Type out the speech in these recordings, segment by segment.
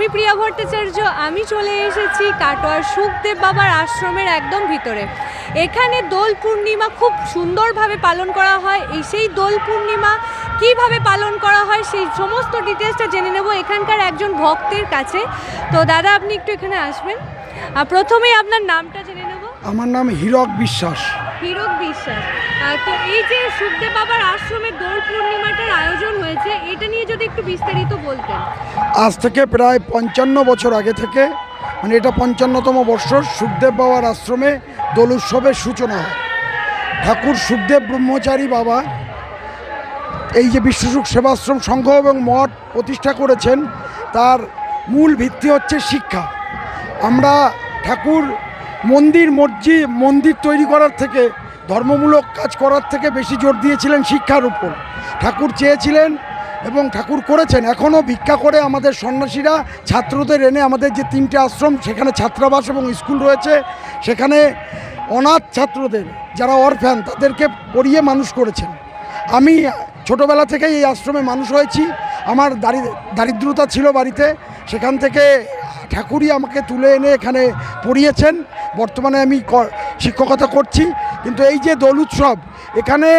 আমি প্রিয়া ভট্টাচার্য, আমি চলে এসেছি কাটোয়ার সুখদেব বাবার আশ্রমের একদম ভিতরে। এখানে দোল পূর্ণিমা খুব সুন্দরভাবে পালন করা হয়। এই সেই দোল পূর্ণিমা কীভাবে পালন করা হয় সেই সমস্ত ডিটেলসটা জেনে নেব এখানকার একজন ভক্তের কাছে। তো দাদা, আপনি একটু এখানে আসবেন। আর প্রথমেই আপনার নামটা জেনে নেব। আমার নাম হীরক বিশ্বাস। হিরক বিশ্বাস। তো এই যে সুখদেব বাবার আশ্রমে দোল পূর্ণিমাটার আয়োজন হয়েছে, এটা নিয়ে যদি একটু বিস্তারিত বলতেন। আজ থেকে প্রায় পঞ্চান্ন বছর আগে থেকে মানে এটা পঞ্চান্নতম বর্ষ, সুখদেব বাবার আশ্রমে দোল উৎসবের সূচনা হয়। ঠাকুর সুখদেব ব্রহ্মচারী বাবা, এই যে বিশ্বসুখ সেবাশ্রম সংঘ এবং মঠ প্রতিষ্ঠা করেছেন, তার মূল ভিত্তি হচ্ছে শিক্ষা। আমরা ঠাকুর মন্দির, মসজিদ, মন্দির তৈরি করার থেকে, ধর্মমূলক কাজ করার থেকে বেশি জোর দিয়েছিলেন শিক্ষার উপর। ঠাকুর চেয়েছিলেন এবং ঠাকুর করেছেন। এখনও ভিক্ষা করে আমাদের সন্ন্যাসীরা, ছাত্রদের এনে আমাদের যে তিনটে আশ্রম, সেখানে ছাত্রাবাস এবং স্কুল রয়েছে। সেখানে অনাথ ছাত্রদের, যারা অরফ্যান তাদেরকে পড়িয়ে মানুষ করেছেন। আমি ছোটোবেলা থেকেই এই আশ্রমে মানুষ হয়েছি। আমার দারি, দারিদ্রতা ছিল বাড়িতে। সেখান থেকে ঠাকুরই আমাকে তুলে এনে এখানে পড়িয়েছেন। বর্তমানে আমি শিক্ষকতা করছি, কিন্তু এই যে দোল উৎসব, এখানে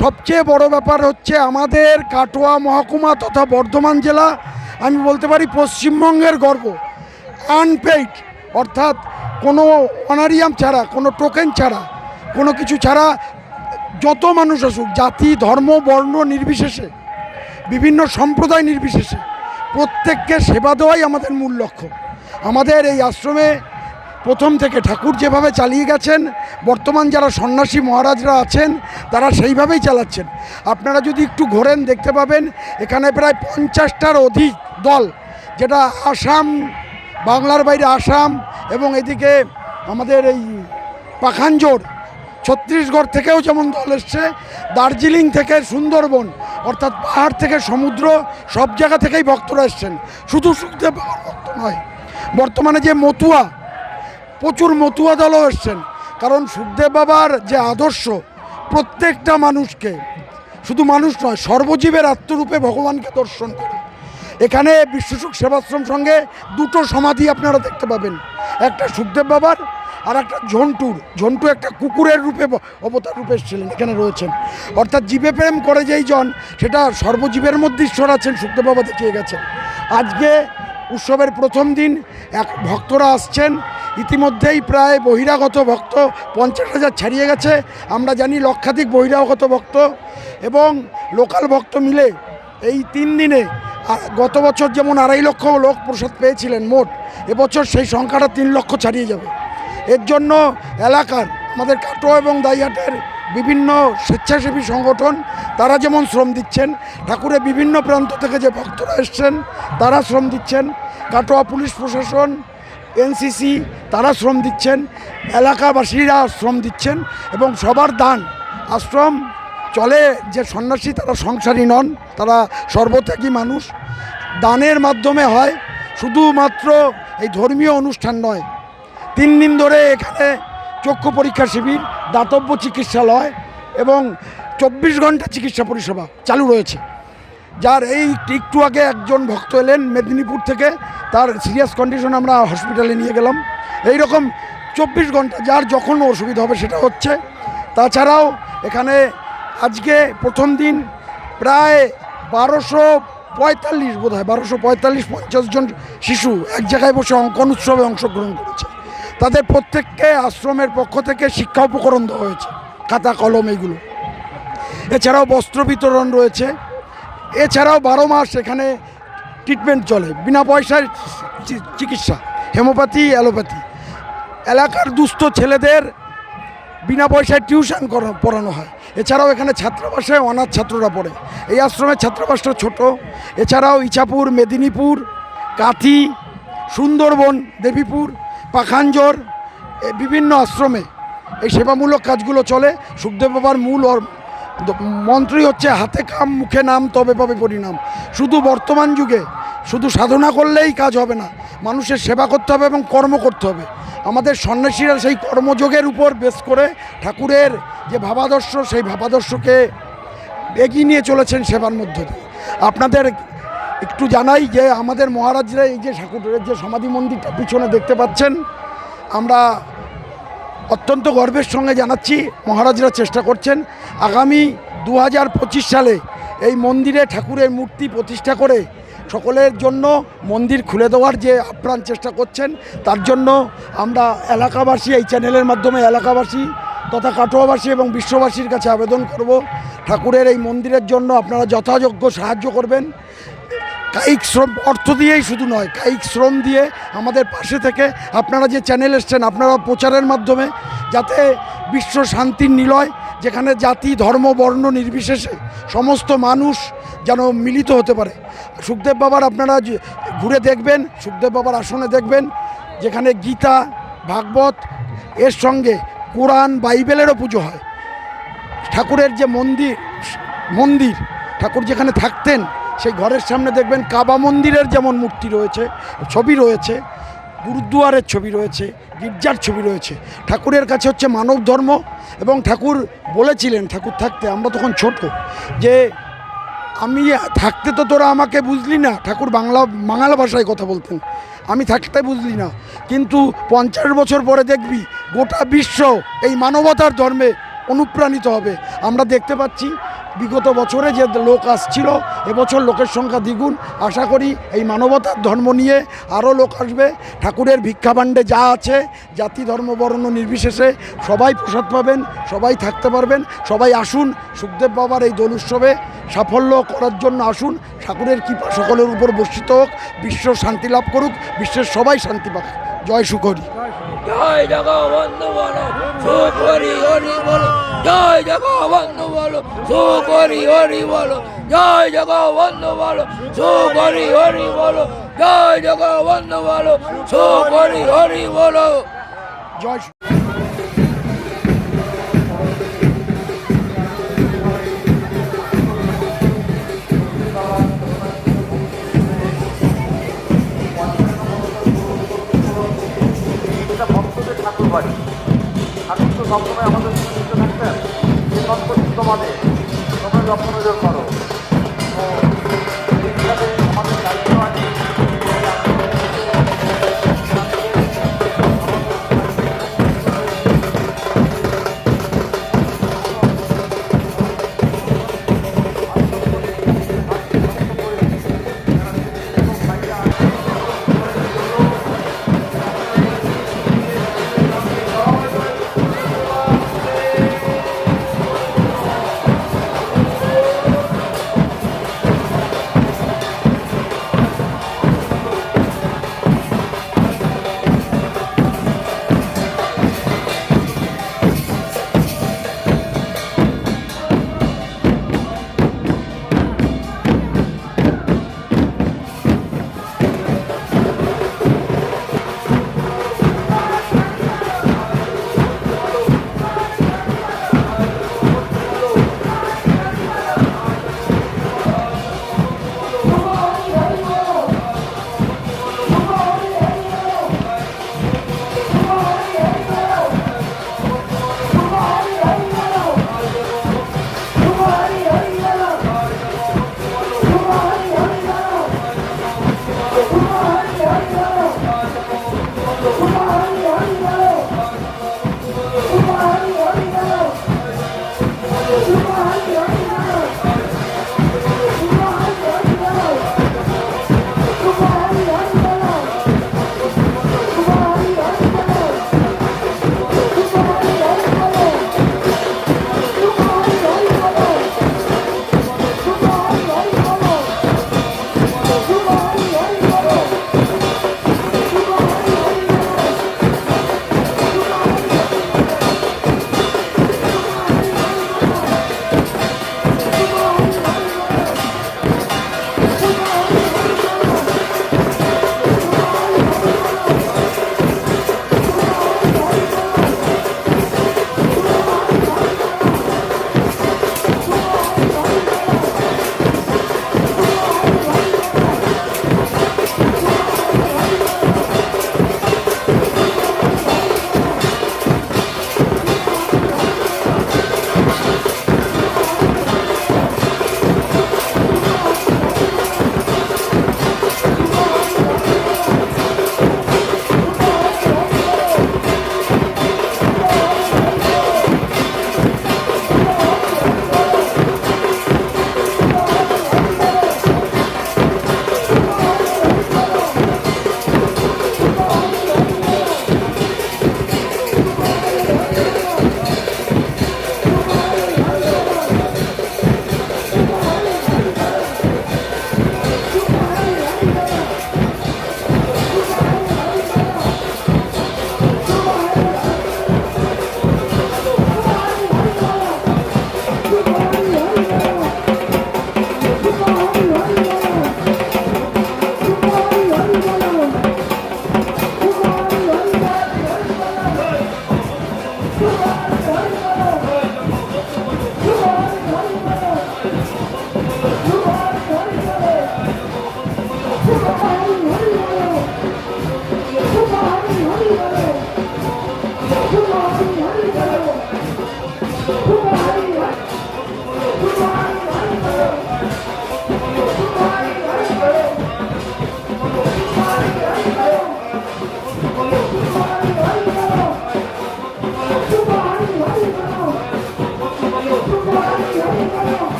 সবচেয়ে বড় ব্যাপার হচ্ছে আমাদের কাটোয়া মহকুমা তথা বর্ধমান জেলা, আমি বলতে পারি পশ্চিমবঙ্গের গর্ব। আনপেইড অর্থাৎ কোনো অনারিয়াম ছাড়া, কোনো টোকেন ছাড়া, কোনো কিছু ছাড়া যত মানুষ আসুক, জাতি, ধর্ম, বর্ণ নির্বিশেষে, বিভিন্ন সম্প্রদায় নির্বিশেষে, প্রত্যেককে সেবা দেওয়াই আমাদের মূল লক্ষ্য। আমাদের এই আশ্রমে প্রথম থেকে ঠাকুর যেভাবে চালিয়ে গেছেন, বর্তমান যারা সন্ন্যাসী মহারাজরা আছেন, তারা সেইভাবেই চালাচ্ছেন। আপনারা যদি একটু ঘোরেন, দেখতে পাবেন, এখানে প্রায় পঞ্চাশটার অধিক দল, যেটা আসাম, বাংলার বাইরে আসাম এবং এদিকে আমাদের এই পাখানজোর ছত্তিশগড় থেকেও যেমন দল এসছে, দার্জিলিং থেকে সুন্দরবন, অর্থাৎ পাহাড় থেকে সমুদ্র, সব জায়গা থেকেই ভক্তরা এসছেন। শুধু বাবার ভক্ত নয়, বর্তমানে যে মতুয়া প্রচুর মতুয়া দলও এসছেন। কারণ সুখদেব বাবার যে আদর্শ, প্রত্যেকটা মানুষকে, শুধু মানুষ নয়, সর্বজীবের আত্মরূপে ভগবানকে দর্শন করে। এখানে বিশ্বসুখ সেবাশ্রম সঙ্গে দুটো সমাধি আপনারা দেখতে পাবেন। একটা সুখদেব বাবার, আর একটা ঝন্টুর। ঝন্টু একটা কুকুরের রূপে অবতার রূপে এসেছিলেন, এখানে রয়েছেন। অর্থাৎ জীবে প্রেম করে যেই জন, সেটা সর্বজীবের মধ্যে ঈশ্বর আছেন, সুখদেব বাবা দেখিয়ে গেছেন। আজকে উৎসবের প্রথম দিন এক ভক্তরা আসছেন। ইতিমধ্যেই প্রায় বহিরাগত ভক্ত পঞ্চাশ হাজার ছাড়িয়ে গেছে। আমরা জানি লক্ষাধিক বহিরাগত ভক্ত এবং লোকাল ভক্ত মিলে এই তিন দিনে গত বছর যেমন আড়াই লক্ষ লোক প্রসাদ পেয়েছিলেন মোট, এবছর সেই সংখ্যাটা তিন লক্ষ ছাড়িয়ে যাবে। এর জন্য এলাকার, আমাদের কাটোয়া এবং দাইহাটের বিভিন্ন স্বেচ্ছাসেবী সংগঠন, তারা যেমন শ্রম দিচ্ছেন, ঠাকুরের বিভিন্ন প্রান্ত থেকে যে ভক্তরা এসছেন, তারা শ্রম দিচ্ছেন। কাটোয়া পুলিশ প্রশাসন, এনসিসি, তারা শ্রম দিচ্ছেন, এলাকাবাসীরা শ্রম দিচ্ছেন এবং সবার দান, আশ্রম, চলে যে সন্ন্যাসী, তারা সংসারী নন, তারা সর্বত্যাগী মানুষ। দানের মাধ্যমে হয়, শুধুমাত্র এই ধর্মীয় অনুষ্ঠান নয়। তিন দিন ধরে এখানে চক্ষু পরীক্ষা শিবির, দাতব্য চিকিৎসালয় এবং চব্বিশ ঘণ্টা চিকিৎসা পরিষেবা চালু রয়েছে। যার এই একটু আগে একজন ভক্ত এলেন মেদিনীপুর থেকে, তার সিরিয়াস কন্ডিশন আমরা হসপিটালে নিয়ে গেলাম। এই রকম চব্বিশ ঘণ্টা যার যখন অসুবিধা হবে সেটা হচ্ছে। তাছাড়াও এখানে আজকে প্রথম দিন প্রায় বারোশো পঁয়তাল্লিশ বোধ হয় বারোশো পঁয়তাল্লিশ পঞ্চাশ জন শিশু এক জায়গায় বসে অঙ্কন উৎসবে অংশগ্রহণ করেছে। তাদের প্রত্যেককে আশ্রমের পক্ষ থেকে শিক্ষা উপকরণ দেওয়া হয়েছে, খাতা, কলম, এইগুলো। এছাড়াও বস্ত্র বিতরণ রয়েছে। এছাড়াও বারো মাস এখানে ট্রিটমেন্ট চলে, বিনা পয়সায় চিকিৎসা, হেমোপ্যাথি, অ্যালোপ্যাথি। এলাকার দুস্থ ছেলেদের বিনা পয়সায় টিউশন পড়ানো হয়। এছাড়াও এখানে ছাত্রাবাসে অনাথ ছাত্ররা পড়ে। এই আশ্রমের ছাত্রাবাসটা ছোট। এছাড়াও ইছাপুর, মেদিনীপুর, কাথি, সুন্দরবন, দেবীপুর পাখানজোর এ বিভিন্ন আশ্রমে এই সেবামূলক কাজগুলো চলে। সুখদেব বাবার মূল মন্ত্রই হচ্ছে হাতে কাম, মুখে নাম, তবে পাবে পরিণাম। শুধু বর্তমান যুগে, শুধু সাধনা করলেই কাজ হবে না। মানুষের সেবা করতে হবে এবং কর্ম করতে হবে। আমাদের সন্ন্যাসীরা সেই কর্মযোগের উপর বেশ করে ঠাকুরের যে ভাবাদর্শ, সেই ভাবাদর্শকে এগিয়ে নিয়ে চলেছেন সেবার মধ্য দিয়ে। আপনাদের একটু জানাই যে আমাদের মহারাজরা এই যে ঠাকুরের যে সমাধি মন্দিরটা পিছনে দেখতে পাচ্ছেন, আমরা অত্যন্ত গর্বের সঙ্গে জানাচ্ছি, মহারাজরা চেষ্টা করছেন আগামী দু হাজার পঁচিশ সালে এই মন্দিরে ঠাকুরের মূর্তি প্রতিষ্ঠা করে সকলের জন্য মন্দির খুলে দেওয়ার যে আপ্রাণ চেষ্টা করছেন, তার জন্য আমরা এলাকাবাসী, এই চ্যানেলের মাধ্যমে এলাকাবাসী তথা কাটোয়াবাসী এবং বিশ্ববাসীর কাছে আবেদন করব। ঠাকুরের এই মন্দিরের জন্য আপনারা যথাযোগ্য সাহায্য করবেন। কায়িক শ্রম অর্থ দিয়েই শুধু নয়, কায়িক শ্রম দিয়ে আমাদের পাশে থেকে আপনারা যে চ্যানেল এসছেন আপনারা প্রচারের মাধ্যমে যাতে বিশ্ব শান্তির নিলয়, যেখানে জাতি, ধর্ম, বর্ণ নির্বিশেষে সমস্ত মানুষ যেন মিলিত হতে পারে। সুখদেব বাবার আপনারা ঘুরে দেখবেন, সুখদেব বাবার আসনে দেখবেন, যেখানে গীতা, ভাগবত, এর সঙ্গে কোরআন, বাইবেলেরও পুজো হয়। ঠাকুরের যে মন্দির মন্দির, ঠাকুর যেখানে থাকতেন সেই ঘরের সামনে দেখবেন কাবা মন্দিরের যেমন মূর্তি রয়েছে, ছবি রয়েছে, গুরুদুয়ারের ছবি রয়েছে, গির্জার ছবি রয়েছে। ঠাকুরের কাছে হচ্ছে মানব ধর্ম এবং ঠাকুর বলেছিলেন, ঠাকুর থাকতে আমরা তখন ছোট, যে আমি থাকতে তো তোরা আমাকে বুঝলি না। ঠাকুর বাংলা বাংলা ভাষায় কথা বলতেন। আমি থাকতে বুঝলি না। কিন্তু পঞ্চাশ বছর পরে দেখবি গোটা বিশ্ব এই মানবতার ধর্মে অনুপ্রাণিত হবে। আমরা দেখতে পাচ্ছি বিগত বছরে যে লোক আসছিল, এবছর লোকের সংখ্যা দ্বিগুণ। আশা করি এই মানবতার ধর্ম নিয়ে আরও লোক আসবে। ঠাকুরের ভিক্ষাভাণ্ডে যা আছে, জাতি, ধর্ম, বর্ণ নির্বিশেষে সবাই প্রসাদ পাবেন, সবাই থাকতে পারবেন। সবাই আসুন, সুখদেব বাবার এই দোল উৎসবে সাফল্য করার জন্য আসুন। ঠাকুরের কৃপা সকলের উপর বর্ষিত হোক। বিশ্ব শান্তি লাভ করুক। বিশ্বের সবাই শান্তি পাক। জয় সুখরি জয় জগবন্ধু সুকরি হরি বলো জয় জগবন্ধু বলো সুকরি হরি বলো জয় জগবন্ধু বলো সুকরি হরি বলো জয় জগবন্ধু বলো সুকরি হরি বলো। জয় ভক্তদের ঠাকুর বাড়ি। সবসময় আমাদের যুক্ত থাকতেন যে সম্পত্তি তোমাদের তোমরা যত্ন নজর করো।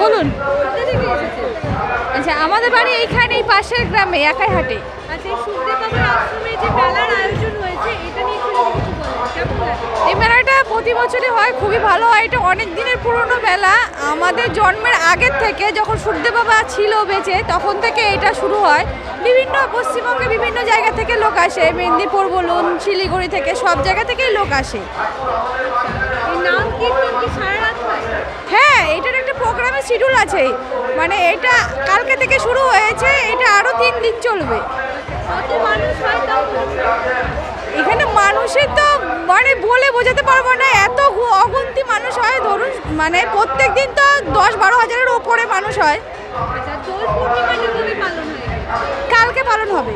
বলুন আচ্ছা আমাদের বাড়ি এইখানেই, পাশের গ্রামে, একাই হাটে। আচ্ছা এই সুখদেব বাবার আশ্রমে যে মেলার আয়োজন এই মেলাটা প্রতি বছরই হয় খুবই ভালো হয়। এটা অনেক দিনের পুরনো মেলা। আমাদের জন্মের আগের থেকে যখন সূর্যদেব বাবা ছিল বেঁচে তখন থেকে এটা শুরু হয়। বিভিন্ন পশ্চিমবঙ্গে বিভিন্ন জায়গা থেকে লোক আসে। মেদিনীপুর বলুন শিলিগুড়ি থেকে সব জায়গা থেকেই লোক আসে। হয়? হ্যাঁ এটার একটা প্রোগ্রামের শিডিউল আছে। মানে এটা কালকে থেকে শুরু হয়েছে এটা আরও তিন দিন চলবে। মানুষ হয় বোঝাতে পারব না এত অগুন্তি মানুষ হয় ধরুন মানে প্রত্যেক দিন তো দশ বারো হাজারের ওপরে মানুষ হয়। আচ্ছা কালকে পালন হবে।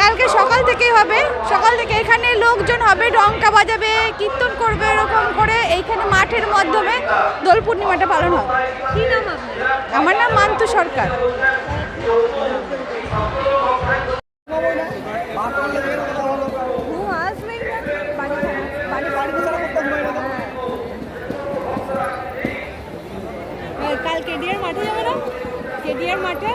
কালকে সকাল থেকেই হবে। সকাল থেকে এখানে লোকজন হবে ডঙ্কা বাজাবে কীর্তন করবে এরকম করে এইখানে মাঠের মাধ্যমে দোল পূর্ণিমাটা পালন হবে। আমার নাম মান্তু সরকার ও আসবেন না বাড়ি বাড়ি বাড়ি কাল কেডিয়ার মাঠে যাবে না কেডিয়ার মাঠে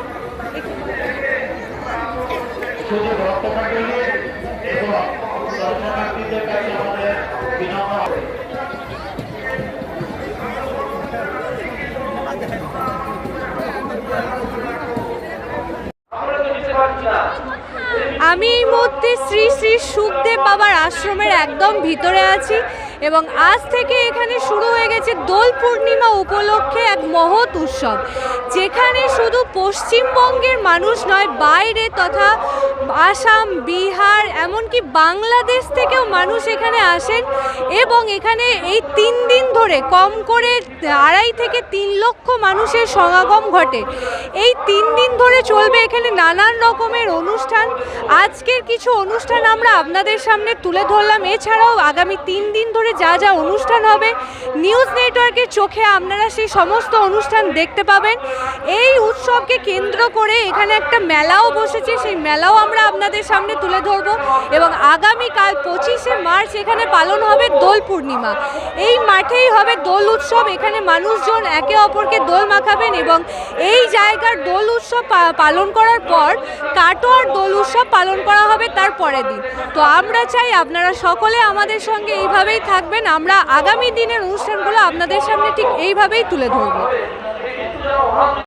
আমি এই মুহূর্তে শ্রী শ্রী সুখদেব বাবার আশ্রমের একদম ভিতরে আছি। এবং আজ থেকে এখানে শুরু হয়ে গেছে দোল পূর্ণিমা উপলক্ষে এক মহৎ উৎসব, যেখানে শুধু পশ্চিমবঙ্গের মানুষ নয়, বাইরে তথা আসাম, বিহার, এমনকি বাংলাদেশ থেকেও মানুষ এখানে আসেন এবং এখানে এই তিন দিন ধরে কম করে আড়াই থেকে তিন লক্ষ মানুষের সমাগম ঘটে। এই তিন দিন ধরে চলবে এখানে নানান রকমের অনুষ্ঠান। আজকের কিছু অনুষ্ঠান আমরা আপনাদের সামনে তুলে ধরলাম। এছাড়াও আগামী তিন দিন ধরে যা যা অনুষ্ঠান হবে নিউজ নেটওয়ার্কের চোখে আপনারা সেই সমস্ত অনুষ্ঠান দেখতে পাবেন। এই উৎসবকে কেন্দ্র করে এখানে একটা মেলাও বসেছে, সেই মেলাও আমরা আপনাদের সামনে তুলে ধরবো এবং আগামীকাল পঁচিশে মার্চ এখানে পালন হবে দোল পূর্ণিমা। এই মাঠেই হবে দোল উৎসব, এখানে মানুষজন একে অপরকে দোল মাখাবেন এবং এই জায়গার দোল উৎসব পালন করার পর কাটোয়ার দোল উৎসব পালন করা হবে তার পরের দিন। তো আমরা চাই আপনারা সকলে আমাদের সঙ্গে এইভাবেই থাকবেন আমরা আগামী দিনের অনুষ্ঠানগুলো আপনাদের সামনে ঠিক এইভাবেই তুলে ধরবো।